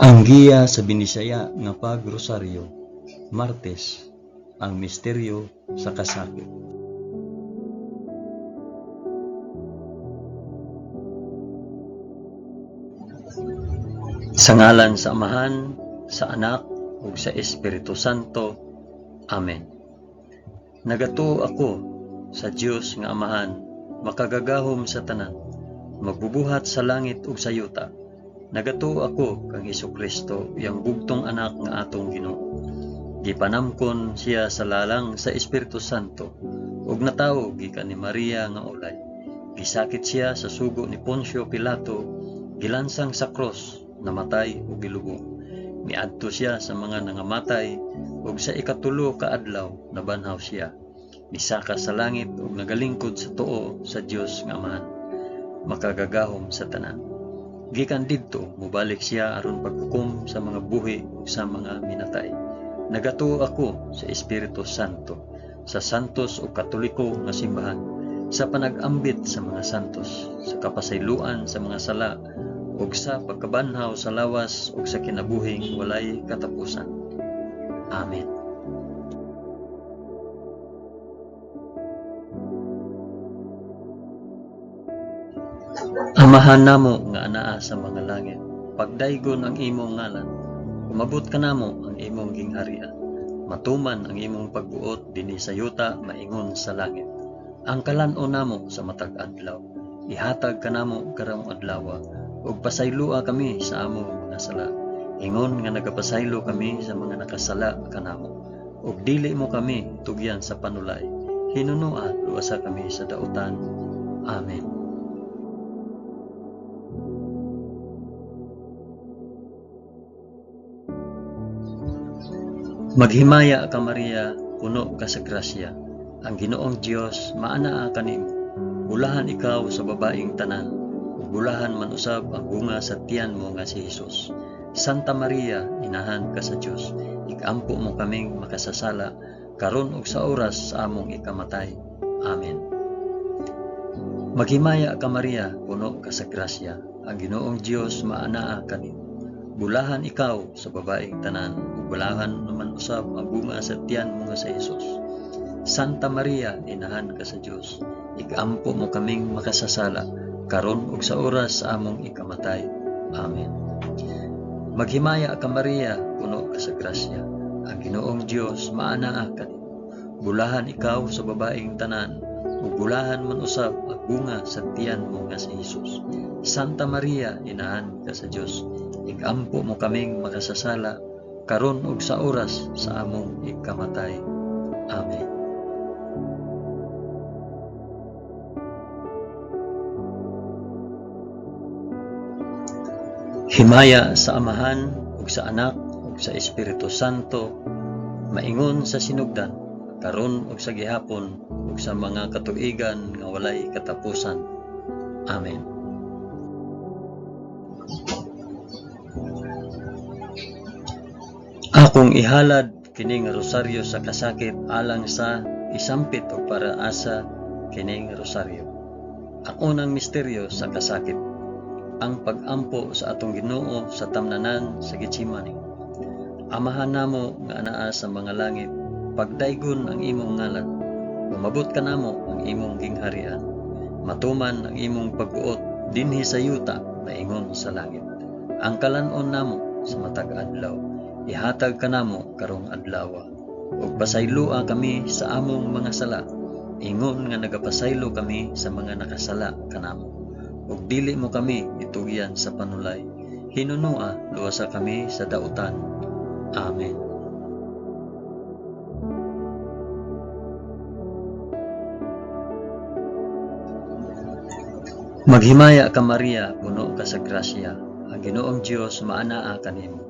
Ang giya sa Binisaya nga pagrosaryo, Martes, ang misteryo sa kasakit. Sa ngalan sa Amahan, sa Anak, ug sa Espiritu Santo. Amen. Nagato ako sa Dios nga Amahan, makagagahom sa tanan, magbubuhat sa langit ug sa yuta. Nagato ako kang Hesus Kristo, yang bugtong anak nga atong Ginoo. Gipanamkon siya sa lalang sa Espiritu Santo, ug natawo gikan ni Maria nga ulay. Gisakit siya sa sugo ni Poncio Pilato, gilansang sa cross, namatay ug gilubo. Miadto siya sa mga nangamatay, ug sa ikatulo ka adlaw nabanhaw siya. Misaka sa langit ug nagalingkod sa tuo sa Dios nga Amahan. Makagagahom sa tanan. Gikan didto mubalik siya aron paghukom sa mga buhi sa mga minatay. Nagatuo ako sa Espiritu Santo, sa santos ug katoliko nga simbahan, sa panag-ambit sa mga santos, sa kapasayloan sa mga sala, ug sa pagkabanhaw sa lawas ug sa kinabuhing walay katapusan. Amen. Amahan namo nga anaa sa mga langit, pagdaygon ang imong ngalan, umabot ka namo ang imong gingharian, matuman ang imong pagbuot dinhi sa yuta maingon sa langit. Ang kalan-o namo sa matag adlaw, ihatag ka namo karong adlaw, ug pasaylua kami sa among mga sala. Ingon nga nagapasaylo kami sa mga nakasala kanamo, ug dili mo kami tugyan sa panulay. Hinunua luwasa kami sa dautan. Amen. Maghimaya ka Maria, puno ka sa grasya. Ang Ginoong Dios maanaa kanimo. Bulahan ikaw sa babaeng tanan, bulahan man usab ang bunga sa tiyan mo nga si Hesus. Santa Maria, inahan ka sa Dios. Ikampo mo kaming makasasala karon ug sa oras sa among ikamatay. Amen. Maghimaya ka Maria, puno ka sa grasya. Ang Ginoong Dios maanaa kanimo. Bulahan ikaw sa babaeng tanan, ug bulahan naman usab ang bunga sa tiyan mo sa Hesus. Santa Maria, inahan ka sa Dios. Ikampo mo kaming makasasala karon ug sa oras sa among ikamatay. Amen. Maghimaya ka Maria, puno ka sa grasya. Ang Ginoong Dios maanaa kanimo. Bulahan ikaw sa babaeng tanan, ug bulahan man usab ang bunga sa tiyan mo nga sa Hesus. Santa Maria, inahan ka sa Dios. Ikampo mo kaming makasasala karon ug sa oras sa among ikamatay. Amen. Himaya sa Amahan ug sa Anak ug sa Espiritu Santo maingon sa sinugdan karon ug sa gihapon ug sa mga katuigan nga walay katapusan. Amen. Akong ihalad kining rosaryo sa kasakit alang sa isampit o para asa kining rosaryo. Ang unang misteryo sa kasakit, ang pag-ampo sa atong Ginoo sa tamnanan sa Getsemani. Amahan namo nga anaa sa mga langit, pagdaygon ang imong ngalan, umabot ka namo ang imong gingharian, matuman ang imong pagbuot dinhi sa yuta maingon sa langit. Ang kalanon namo sa matag adlaw, ihatag ka namo karong adlaw. Ug pasaylua kami sa among mga sala. Ingon nga nagapasaylo kami sa mga nakasala kanamo ug dili mo kami itugyan sa panulay. Hinunua luwasa kami sa dautan. Amen. Maghimaya ka Maria, puno ka sa grasya. Ang Ginoong Dios maanaa kanimo.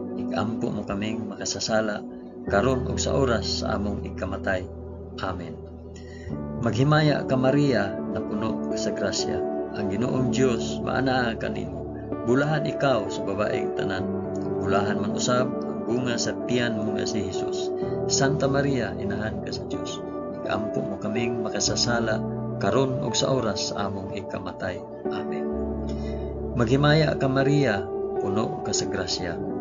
igampo mo kaming makasasala karon ug sa oras sa among ikamatay. Amen. Maghimaya ka Maria na puno sa grasya. Ang Ginoong Dios maanaa kanimo. Bulahan ikaw sa babaeng tanan. Bulahan man usab ang bunga sa tiyan mo nga si Jesus. Santa Maria, inahan ka sa Dios. Igampo mo kaming makasasala karon ug sa oras sa among ikamatay. Amen. Maghimaya ka Maria, puno ka sa grasya.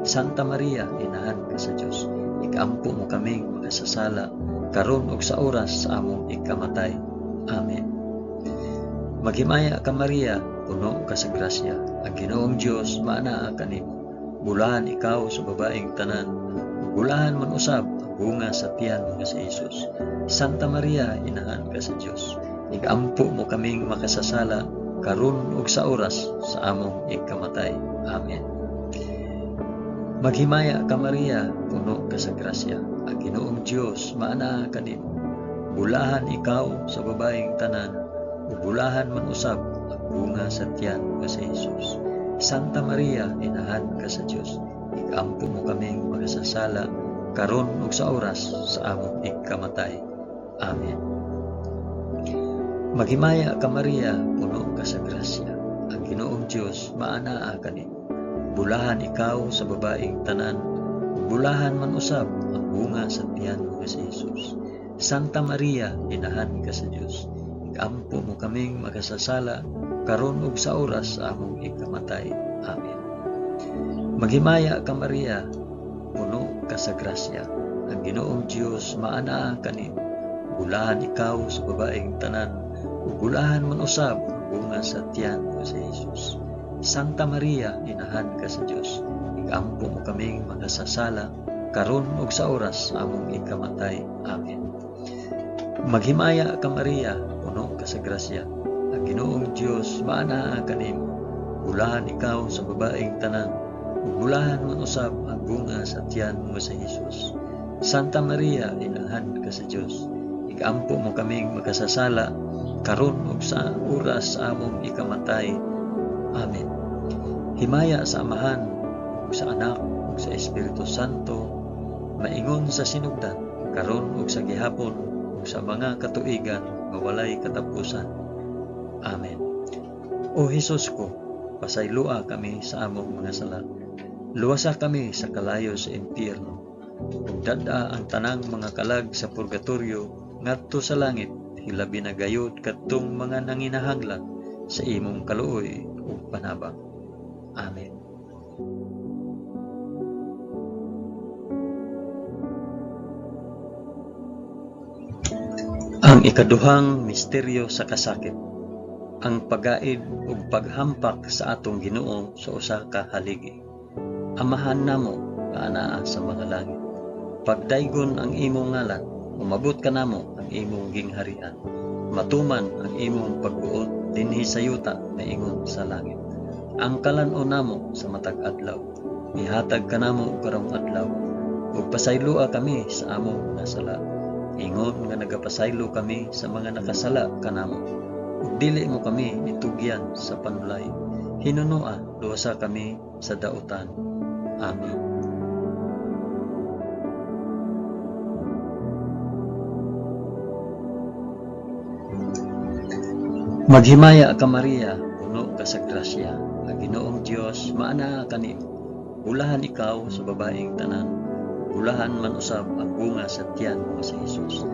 Santa Maria, inahan ka sa Dios. Ikampo mo kaming makasasala karon ug sa oras sa among ikamatay. Amen. Maghimaya ka Maria, puno ka sa grasya. Ang Ginoong Dios maanaa kanimo. Bulahan ikaw sa babaeng tanan, bulahan man usab ang bunga sa tiyan mo nga si Jesus. Santa Maria, inahan ka sa Dios. Igampo mo kaming makasasala karon ug sa oras sa among ikamatay. Amen. Maghimaya ka Maria, puno ka sa grasya. Ang Ginoong Dios maanaa kanimo. Bulahan ikaw sa babaeng tanan, ug bulahan man usab ang bunga sa tiyan nga si Jesus. Santa Maria, inahan ka sa Dios. Igampo mo kaming makasasala karon ug sa oras sa among ikamatay. Amen. Maghimaya ka Maria, puno ka sa grasya. Ang Ginoong Dios maanaa kanimo. Bulahan ikaw sa babaeng tanan, bulahan man usab ang bunga sa tiyan mo si Jesus. Santa Maria, inahan ka sa Dios. Igampo mo kaming makasasala karon ug sa oras sa among ikamatay. Amen. Maghimaya ka Maria, puno ka sa grasya. Ang Ginoong Dios maanaa kanimo. Bulahan ikaw sa babaeng tanan, ug bulahan man usab ang bunga sa tiyan mo sa Jesus. Santa Maria, inahan ka sa Dios. Igampo mo kaming makasasala karon ug sa oras among ikamatay. Amen. Maghimaya ka Maria, puno ka sa grasya. Ang Ginoong Dios maanaa kanimo. Bulahan ikaw sa babaeng tanan, ug bulahan man usab ang bunga sa tiyan mo sa Jesus. Santa Maria, inahan ka sa Dios. Igampo mo kaming makasasala karon ug sa oras among ikamatay. Amen. Himaya sa Amahan, ug sa Anak, ug sa Espiritu Santo, maingon sa sinugdan, karon ug sa gihapon, ug sa mga katuigan, mawalay katapusan. Amen. O Hesus ko, pasaylua kami sa among mga sala. Luwasa kami sa kalayo sa impyerno. Ug dada ang tanang mga kalag sa purgatorio ngadto sa langit, hilabi na gayud kadtong mga nanginahanglan sa imong kaluoy panabang. Amen. Ang ikaduhang misteryo sa kasakit ang pagaid ug paghampak sa atong Ginoo sa usa ka haligi. Amahan namo nga anaa sa mga langit. Pagdaygon ang imong ngalan, umabot ka namo ang imong gingharian. Matuman ang imong pagbuot dinhi sa yuta ingon sa langit. Ang kalan-o namo sa matag adlaw. Ihatag ka namo karong adlaw. Ug pasaylua kami sa among nasala. Ingon nga nagapasaylo kami sa mga nakasala kanamo. Ug dili mo kami nitugyan sa panulay. Hinunua luwasa kami sa dautan. Amen. Maghimaya ka Maria, puno ka sa grasya. Ang Ginoong Dios maana kanimo. Bulahan ikaw sa babaeng tanan. Bulahan man usab ang bunga sa tiyan mo sa Jesus.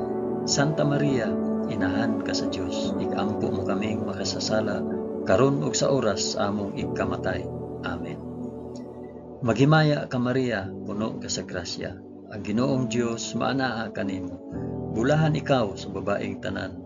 Santa Maria, inahan ka sa Dios. Ikampo mo kaming makasasala karon ug sa oras among ikamatay. Amen. Maghimaya ka Maria, puno ka sa grasya. Ang Ginoong Dios maanaa kanimo. Bulahan ikaw sa babaeng tanan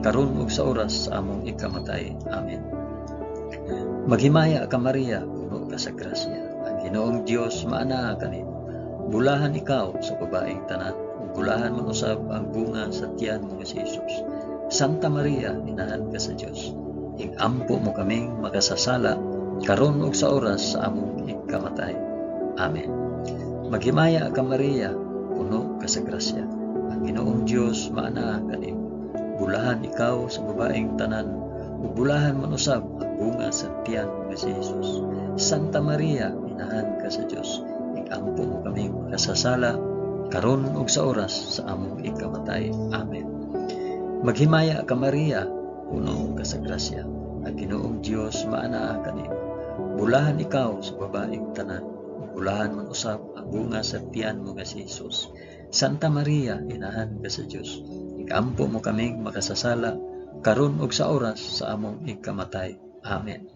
karon ug sa oras sa among ikamatay. Amen. Maghimaya ka Maria, puno ka sa grasya. Ang Ginoong Dios maana kanimo. Bulahan ikaw sa babaeng tanan, ug bulahan man usab ang bunga sa tiyan mo si Jesus. Santa Maria, inahan ka sa Dios. Igampo mo kaming makasasala karon ug sa oras sa among ikamatay. Amen. Maghimaya ka Maria, puno ka sa grasya. Ang Ginoong Dios maana kanimo. Bulahan ikaw sa babaeng tanan, ug bulahan man usab ang bunga sa tiyan nga si Jesus. Santa Maria, inahan ka sa Dios. Igampo mo kaming makasasala karon ug sa oras sa among ikamatay. Amen. Maghimaya ka Maria, puno ka sa grasya. Ang Ginoong Dios maana kanimo. Bulahan ikaw sa babaeng tanan, bulahan man usab ang bunga sa tiyan mo nga si Jesus. Santa Maria, inahan ka sa Dios. Ikampo mo kaming makasasala karon ug sa oras sa among ikamatay. Amen.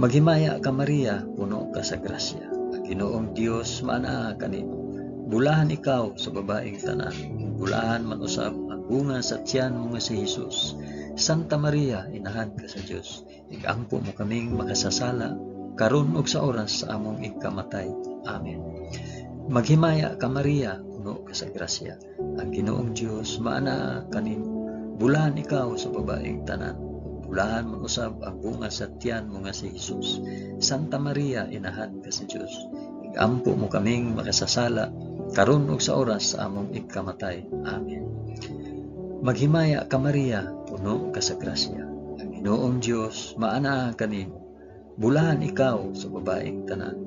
Maghimaya ka Maria, puno ka sa grasya. Ginoong Dios maana kanimo. Bulahan ikaw sa babaeng tanan, bulahan man usab ang bunga sa tiyan mo nga si Jesus. Santa Maria, inahan ka sa Dios. Ikampo mo kaming makasasala karon ug sa oras sa among ikamatay. Amen. Maghimaya ka Maria, puno ka sa grasya. Ang Ginoong Dios maana kanimo. Bulahan ikaw sa babaeng tanan, bulahan man usab ang bunga sa tiyan mo nga si Jesus. Santa Maria, inahan ka sa Dios. Igampo mo kaming makasasala karon ug sa oras sa among ikamatay. Amen. Maghimaya ka Maria, puno ka sa grasya. Ang Ginoong Dios maana kanimo. Bulahan ikaw sa babaeng tanan.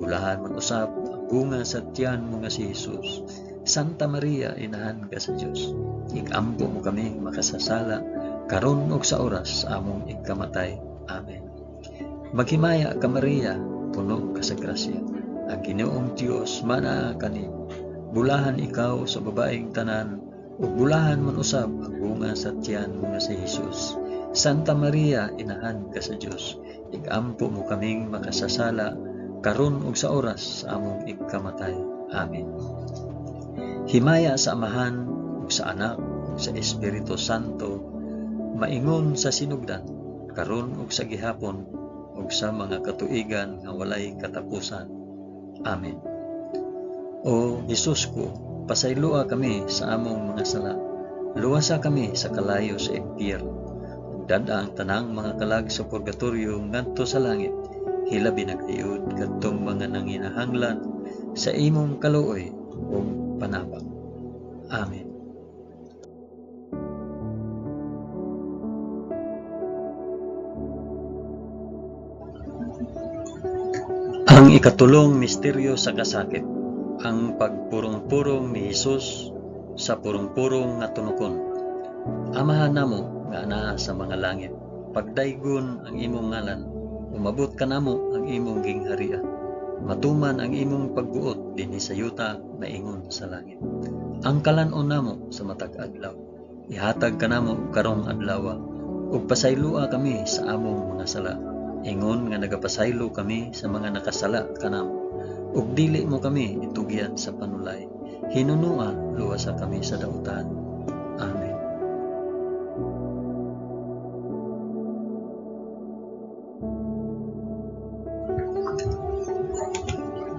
Bulahan man usab bunga sa tiyan mo nga si Jesus. Santa Maria, inahan ka sa Dios. Igampo mo kaming makasasala karon ug sa oras among ikamatay. Amen. Maghimaya ka Maria, puno ka sa grasya. Ang Ginoong Dios mana kanimo. Bulahan ikaw sa babaeng tanan, ug bulahan man usab ang bunga sa tiyan mo nga si Jesus. Santa Maria, inahan ka sa Dios. Igampo mo kaming makasasala karon ug sa oras sa among ikamatay. Amen. Himaya sa Amahan ug sa Anak ug sa Espiritu Santo maingon sa sinugdan karon ug sa gihapon ug sa mga katuigan nga walay katapusan. Amen. O Jesus ko, pasaylua kami sa among mga sala. Luwasa kami sa kalayo sa impyerno. Dada ang tanang mga kalag sa purgatorio ngadto sa langit. Hilabi nagayod kadtong mga nanginahanglan sa imong kaluoy ug panabang. Amen. Ang ikatulong misteryo sa kasakit, ang pagpurong-purong ni Hesus sa purong-purong nga tunukon. Amahan namo nga ana sa mga langit, pagdaygon ang imong ngalan, umabot ka namo ang imong gingharian. Matuman ang imong pagbuot dinhi sa yuta maingon sa langit. Ang kalanon namo sa matag adlaw, ihatag ka namo karong adlaw, ug pasaylua kami sa among mga sala Ingon nga nagapasaylo kami sa mga nakasala kanamo. Ug dili mo kami itugyan sa panulay. Hinunua luwasa kami sa dautan.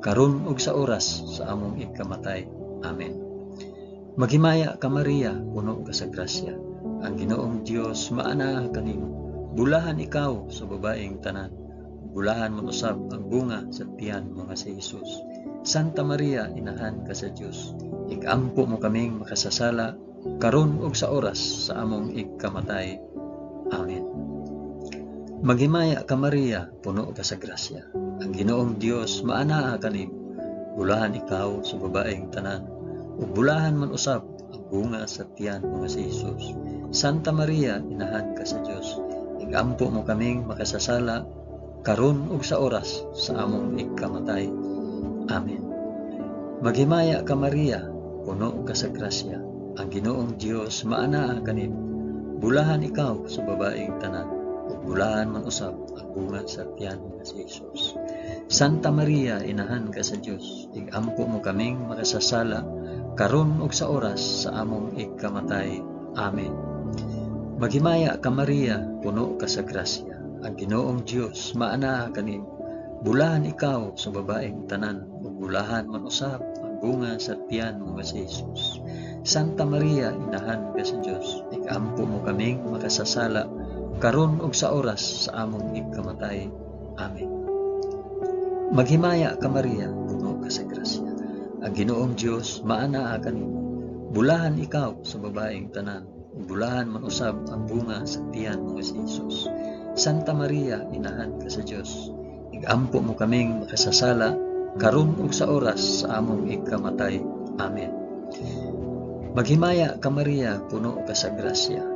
karon ug sa oras sa among ikamatay. Amen. Maghimaya ka Maria, puno ka sa grasya. Ang Ginoong Dios maanaa kanimo. Bulahan ikaw sa babaeng tanan. Bulahan mo usab ang bunga sa tiyan mo nga si Jesus. Santa Maria, inahan ka sa Dios. Igampo mo kaming makasasala karon ug sa oras sa among ikamatay. Amen. Maghimaya ka Maria, puno ka sa grasya. Ang Ginoong Dios maanaa kanimo. Bulahan ikaw sa babaeng tanan. Ug bulahan man usab ang bunga sa tiyan mo nga si Jesus. Santa Maria, inahan ka sa Dios. Igampo mo kaming makasasala karon ug sa oras sa among ikamatay. Amen. Maghimaya ka Maria, puno ka sa grasya. Ang Ginoong Dios maanaa kanimo. Bulahan ikaw sa babaeng tanan. Ug man usab ang bunga sa tiyan nga si Jesus. Santa Maria, inahan ka sa Dios. Igampo mo kaming makasasala karon ug sa oras sa among ikamatay. Amen. Maghimaya ka Maria, puno ka sa grasya. Ang Ginoong Dios maanaa kanimo. Bulahan ikaw sa babaeng tanan ug bulahan man usab ang bunga sa tiyan mo nga si Jesus. Santa Maria, inahan ka sa Dios. Igampo mo kaming makasasala karon ug sa oras sa among ikamatay. Amen. Maghimaya ka Maria, puno ka sa grasya. Ang Ginoong Dios maanaa kanimo. Bulahan ikaw sa babaeng tanan, bulahan man usab ang bunga sa tiyan mo si Jesus. Santa Maria, inahan ka sa Dios. Igampo mo kaming makasasala karon ug sa oras sa among ikamatay. Amen. Maghimaya ka Maria, puno ka sa grasya.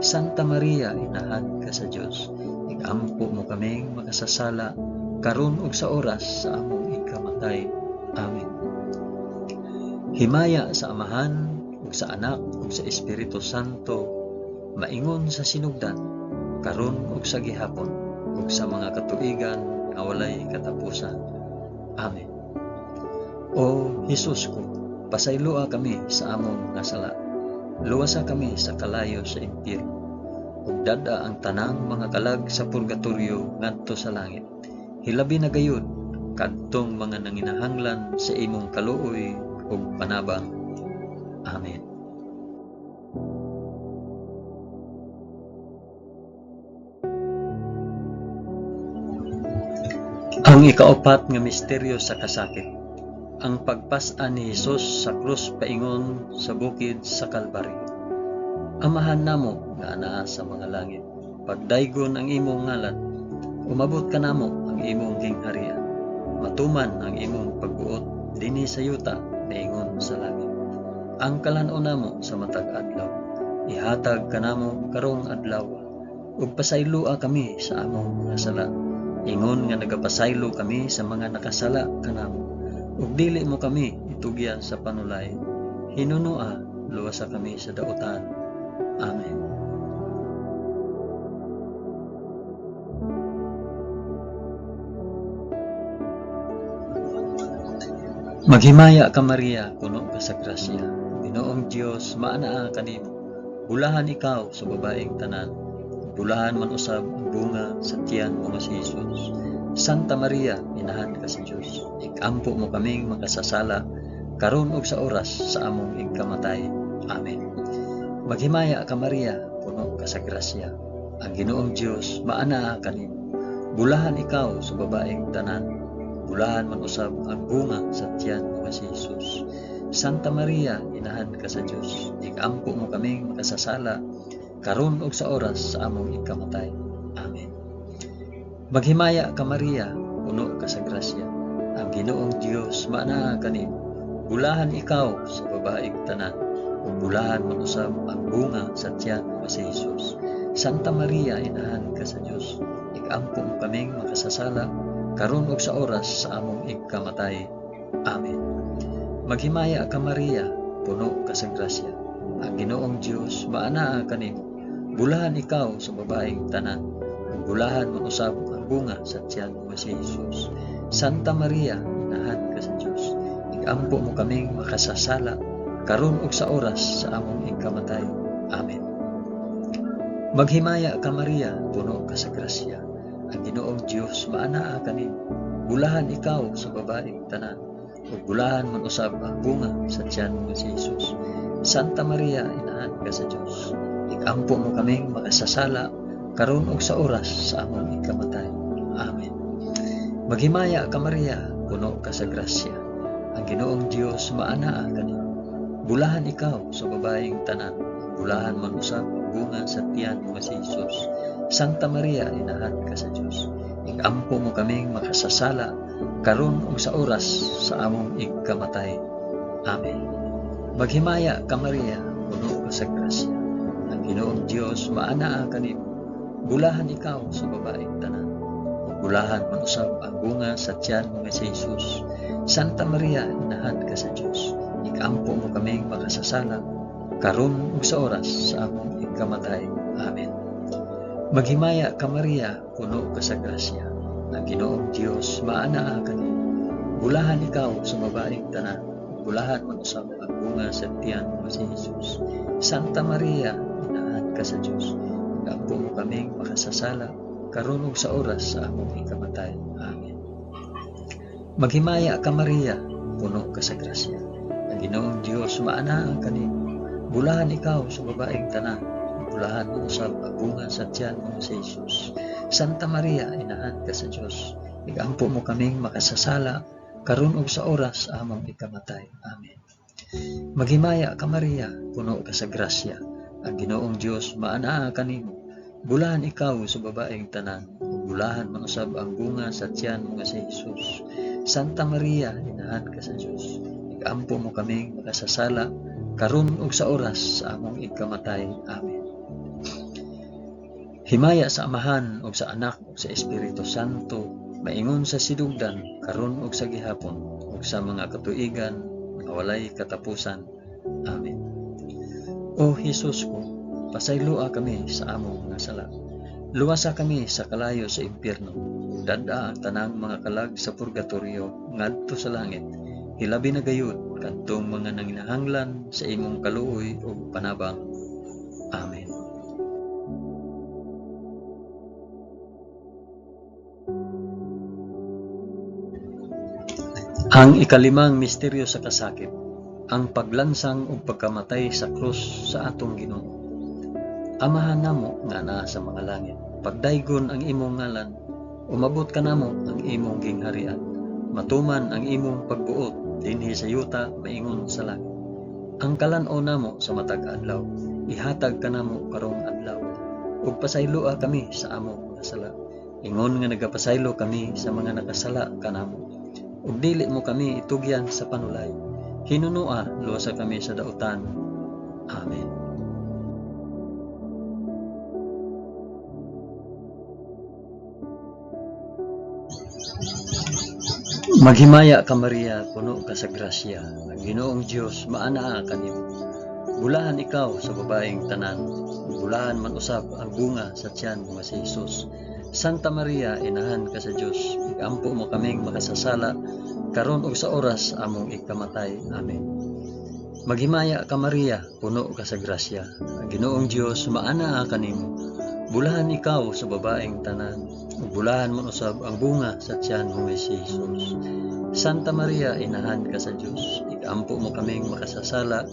Santa Maria, inahan ka sa Dios. Igampo mo kaming makasasala karon ug sa oras sa among ikamatay. Amen. Himaya sa Amahan ug sa Anak ug sa Espiritu Santo maingon sa sinugdan karon ug sa gihapon ug sa mga katuigan nga walay katapusan. Amen. O Jesus ko, pasayloa kami sa among nga sala. Luwasa kami sa kalayo sa impyerno. Ug dada ang tanang mga kalag sa purgatorio ngadto sa langit. Hilabi na gayud kadtong mga nanginahanglan sa imong kaluoy ug panabang. Amen. Ang ikaapat nga misteryo sa kasakit. Ang pagpas-an ni Hesus sa krus paingon sa bukid sa Kalbaryo. Amahan namo nga anaa sa mga langit. Pagdaygon ang imong ngalan, umabot ka namo ang imong gingharian. Matuman ang imong pagbuot dinhi sa yuta paingon sa langit. Ang kalan-o namo sa matag adlaw, ihatag ka namo karong adlaw. Ug pasaylua kami sa among mga sala. Ingon nga nagapasaylo kami sa mga nakasala kanamo. Ug dili mo kami itugya sa panulay. Hinunua, luwasa kami sa dautan. Amen. Maghimaya ka Maria, puno ka sa grasya. Ginoong Dios, maanaa kanimo. Bulahan ikaw sa babaeng tanan. Bulahan man usab ang bunga sa tiyan mo nga si Jesus. Santa Maria, inahan ka sa Dios. Ikampo mo kaming makasasala karon ug sa oras sa among ikamatay. Amen. Maghimaya ka Maria, puno ka sa grasya. Ang Ginoong Dios, maanaa kanimo. Bulahan ikaw sa babaeng tanan. Bulahan man usab ang bunga sa tiyan nga si Jesus. Santa Maria, inahan ka sa Dios. Ikampo mo kaming makasasala karon ug sa oras sa among ikamatay. Amen. Maghimaya ka Maria, puno ka sa grasya. Ang Ginoong Dios maanaa kanimo. bulahan ikaw sa babaeng tanan, ug bulahan man usab ang bunga sa tiyan nga si Jesus. Santa Maria, inahan ka sa Dios, ikampo mo kaming makasasala, karon ug sa oras sa among ikamatay. Amen. Maghimaya ka Maria, puno ka sa grasya. Ang Ginoong Dios maanaa kanimo. Bulahan ikaw sa babaeng tanan, bulahan man usab ang bunga sa tiyan nga si Jesus. Santa Maria, inahan ka sa Dios, ikampo mo kaming makasasala, karon ug sa oras sa among ikamatay. Amen. Maghimaya ka Maria, puno ka sa grasya. Ang Ginoong Dios maanaa kanimo. Bulahan ikaw sa babaeng tanan, ug bulahan man usab ang bunga sa tiyan nga si Jesus. Santa Maria, inahan ka sa Dios. Ikampo mo kaming makasasala, karon ug sa oras sa among ikamatay. Amen. Maghimaya ka Maria, puno ka sa grasya. Ang Ginoong Dios maanaa kanimo. Bulahan ikaw sa babaeng tanan, bulahan man usab bunga sa tiyan nga si Jesus. Santa Maria, inahan ka sa Dios. Ikampo mo kaming makasasala, karon ug sa oras sa among ikamatay. Amen. Maghimaya ka Maria, puno ka sa grasya. Ang Ginoong Dios maanaa kanimo. Bulahan ikaw sa babaeng tanan. Bulahan man usab ang bunga sa tiyan nga si Jesus. Santa Maria, inahan ka sa Dios. Ikampo mo kaming makasasala, karon ug sa oras sa among ikamatay. Amen. Maghimaya ka Maria, puno ka sa grasya. Ang Ginoong Dios maanaa kanimo. Bulahan ikaw sa babaeng tanan. Bulahan man usab ang bunga sa tiyan nga si Jesus. Santa Maria, inahan ka sa Dios. Ikampo mo kaming makasasala, karon ug sa oras sa among ikamatay. Amen. Maghimaya ka Maria, puno ka sa grasya. Ang Ginoong Dios maanaa kanimo. Bulahan ikaw sa babaeng tanan. Bulahan mo usab ang bunga sa tiyan mo si Jesus. Santa Maria, inahan ka sa Dios. Igampo mo kaming makasasala, karon ug sa oras sa among ikamatay. Amen. Maghimaya ka Maria, puno ka sa grasya. Ang Ginoong Dios maanaa kanimo. Bulahan ikaw sa babaeng tanan. Bulahan man usab ang bunga sa tiyan mo si Jesus. Santa Maria, inahan ka sa Dios. Igampo mo kaming makasasala, karon ug sa oras sa among ikamatay. Amen. Himaya sa Amahan ug sa Anak ug sa Espiritu Santo, maingon sa sidugdan, karon ug sa gihapon, ug sa mga katuigan nga walay katapusan. Amen. O Jesus ko, pasaylua kami sa among mga sala. Luwasa kami sa kalayo sa impyerno, dada ang tanang mga kalag sa purgatorio ngadto sa langit. Hilabi na gayud kadtong mga nanginahanglan sa imong kaluoy ug panabang. Amen. Ang ikalimang misteryo sa kasakit, ang paglansang ug pagkamatay sa krus sa atong Ginoo. Amahan namo nga naa sa mga langit, pagdaygon ang imong ngalan, umabot ka namo ang imong gingharian, matuman ang imong pagbuot dinhi sa yuta maingon sa langit. Ang kalan-o namo sa matag adlaw, ihatag ka namo karong adlaw. Ug pasayloa kami sa among mga sala. Ingon nga nagapasaylo kami sa mga nakasala kanamo. Ug dili mo kami itugyan sa panulay. Hinunua luwasa kami sa dautan. Amen. Maghimaya ka Maria, puno ka sa grasya. Ang Ginoong Dios maanaa kanimo. Bulahan ikaw sa babaeng tanan. Bulahan man usab ang bunga sa tiyan nga si Jesus. Santa Maria, inahan ka sa Dios. Ikampo mo kaming makasasala karon ug sa oras among ikamatay. Amen. Maghimaya ka Maria, puno ka sa grasya. Ang Ginoong Dios maanaa kanimo. Bulahan ikaw sa babaeng tanan, ug bulahan man usab ang bunga sa tiyan mo si Jesus. Santa Maria, inahan ka sa Dios. Ikampo mo kaming makasasala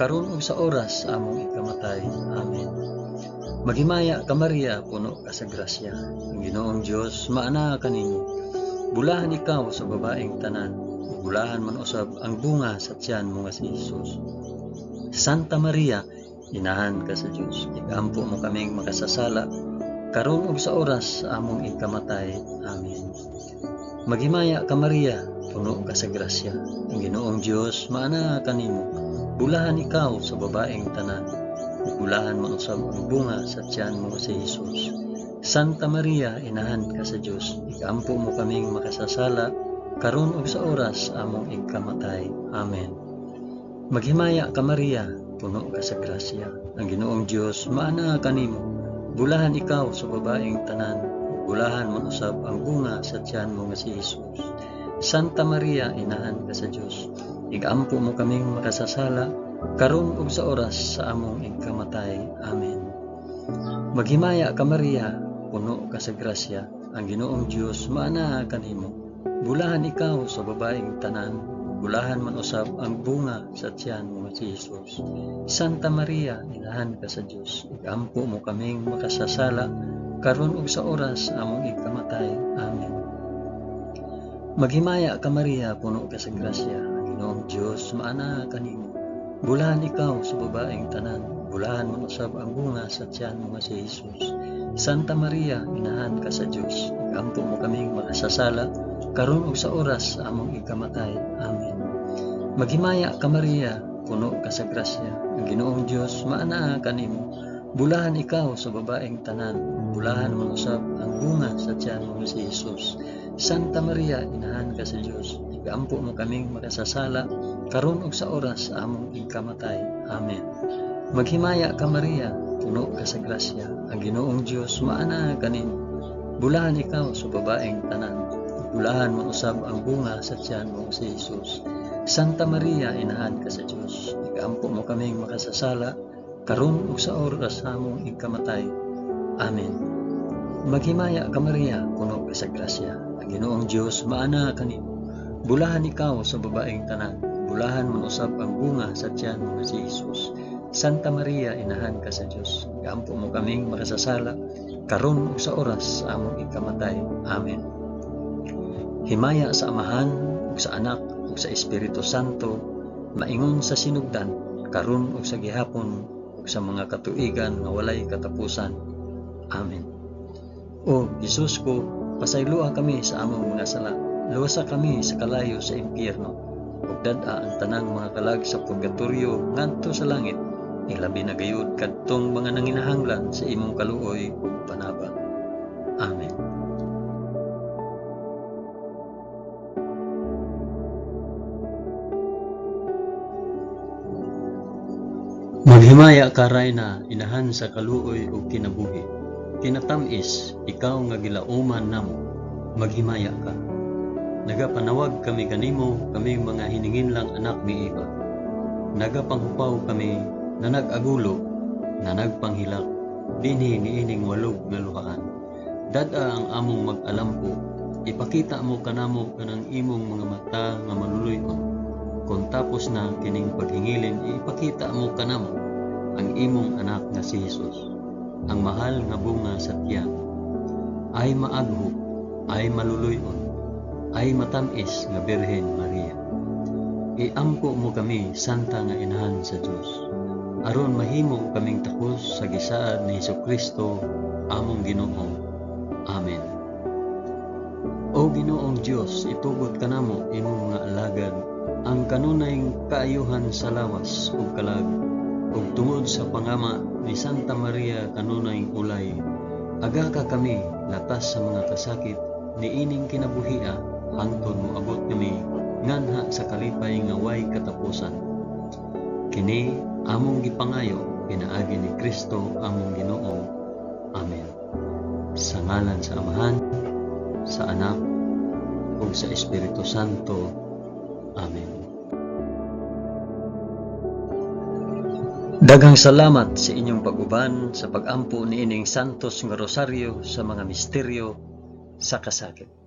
karon ug sa oras among ikamatay. Amen. Maghimaya ka Maria, puno ka sa grasya. Ang Ginoong Dios maanaa kanimo. Bulahan ikaw sa babaeng tanan, ug bulahan man usab ang bunga sa tiyan mo nga si Jesus. Santa Maria, inahan ka sa Dios. Ikampo mo kaming makasasala karon ug sa oras sa among ikamatay. Amen. Maghimaya ka Maria, puno ka sa grasya. Ang Ginoong Dios maana kanimo. Bulahan ikaw sa babaeng tanan. Bulahan usab ang bunga sa tiyan mo si Jesus. Santa Maria, inahan ka sa Dios. Ikampo mo kaming makasasala karon ug sa oras among igkamatay. Amen. Maghimaya ka Maria, puno ka sa grasya. Ang Ginoong Dios maana kanimo. Bulahan ikaw sa babaeng tanan. Bulahan man usab ang bunga sa tiyan mo nga si Jesus. Santa Maria, inahan ka sa Dios. Igampo mo kaming makasasala karon ug sa oras sa among igkamatay. Amen. Maghimaya ka Maria, puno ka sa grasya. Ang Ginoong Dios maana kanimo. Bulahan ikaw sa babaeng tanan. Bulahan man usab ang bunga sa tiyan mo si Jesus. Santa Maria, inahan ka sa Dios. Igampo mo kaming makasasala karon ug sa oras among igkamatay. Amen. Maghimaya ka Maria, puno ka sa grasya. Ang Ginoong Dios maana kanimo. Bulahan ikaw sa babaeng tanan. Bulahan man usab ang bunga sa tiyan mo nga si Jesus. Santa Maria, inahan ka sa Dios. Igampo mo kaming makasasala karon ug sa oras sa among igkamatay. Amen. Maghimaya ka Maria, puno ka sa grasya. Ang Ginoong Dios maana kanimo. Bulahan ikaw sa babaeng tanan. Bulahan man usab ang bunga sa tiyan mo si Jesus. Santa Maria, inahan ka sa Dios. Igampo mo kaming makasasala karon ug sa oras sa among igkamatay. Amen. Maghimaya ka Maria, puno ka sa grasya. Ang Ginoong Dios maana kanimo. Bulahan ikaw sa babaeng tanan. Bulahan man usab ang bunga sa tiyan mo si Jesus. Santa Maria, inahan ka sa Dios. Igampo mo kaming makasasala karon ug sa oras sa among igkamatay. Amen. Maghimaya ka Maria, puno ka sa grasya. Ang Ginoong Dios maana kanimo. Bulahan ikaw sa babaeng tanan. Bulahan man usab ang bunga sa tiyan mo si Jesus. Santa Maria, inahan ka sa Dios. Igampo mo kaming makasasala karon ug sa oras sa among ikamatay. Amen. Himaya sa Amahan ug sa Anak ug sa Espiritu Santo maingon sa sinugdan karon ug sa gihapon ug sa mga katuigan nga walay katapusan. Amen. O Jesus ko, pasayloa kami sa among mga sala. Luwasa kami sa kalayo sa impyerno. Ug dad-a ang tanang mga kalag sa purgatorio ngadto sa langit. Ilabi na gayud kadtong mga nanginahanglan sa imong kaluoy ug panaba. Amen. Maghimaya ka na inahan sa kaluoy ug kinabuhi. Kinatamis, ikaw nga gilauman namo. Maghimaya ka. Nagapanawag kami kanimo, kami mga hiningin lang anak ni Eva. Nagapanghupaw kami na nag-agulo, na nagpanghilak, dinhi niining walog nga luhaan. Dada ang among mag-alampo, ipakita mo kanamo kanang imong mga mata nga maluluyon. Kung tapos na kining paghingilin, ipakita mo kanamo ang imong anak nga si Jesus, ang mahal nga bunga sa tiyan. Ay maagho, ay maluluyon, ay matamis nga Birhen Maria. Iampo mo kami, Santa nga Inahan sa Diyos. Aron mahimo kaming takos sa gisaad ni Hesus Kristo, among Ginoo. Amen. O Ginoong Dios, itugot kanamo imong mga alagad ang kanunay kaayuhan sa lawas ug kalag ug tungod sa pangama ni Santa Maria kanunay ulay aga ka kami latas sa mga kasakit niining kinabuhia hangtod mo abot kami nganha sa kalipay nga way katapusan kini among gipangayo pinaagi ni Kristo among Ginoo. Amen. Sa ngalan sa Amahan sa Anak ug sa Espiritu Santo. Amen. Daghang salamat sa inyong pag-uban sa pag-ampo ni ining Santos nga Rosaryo sa mga misteryo sa kasakit.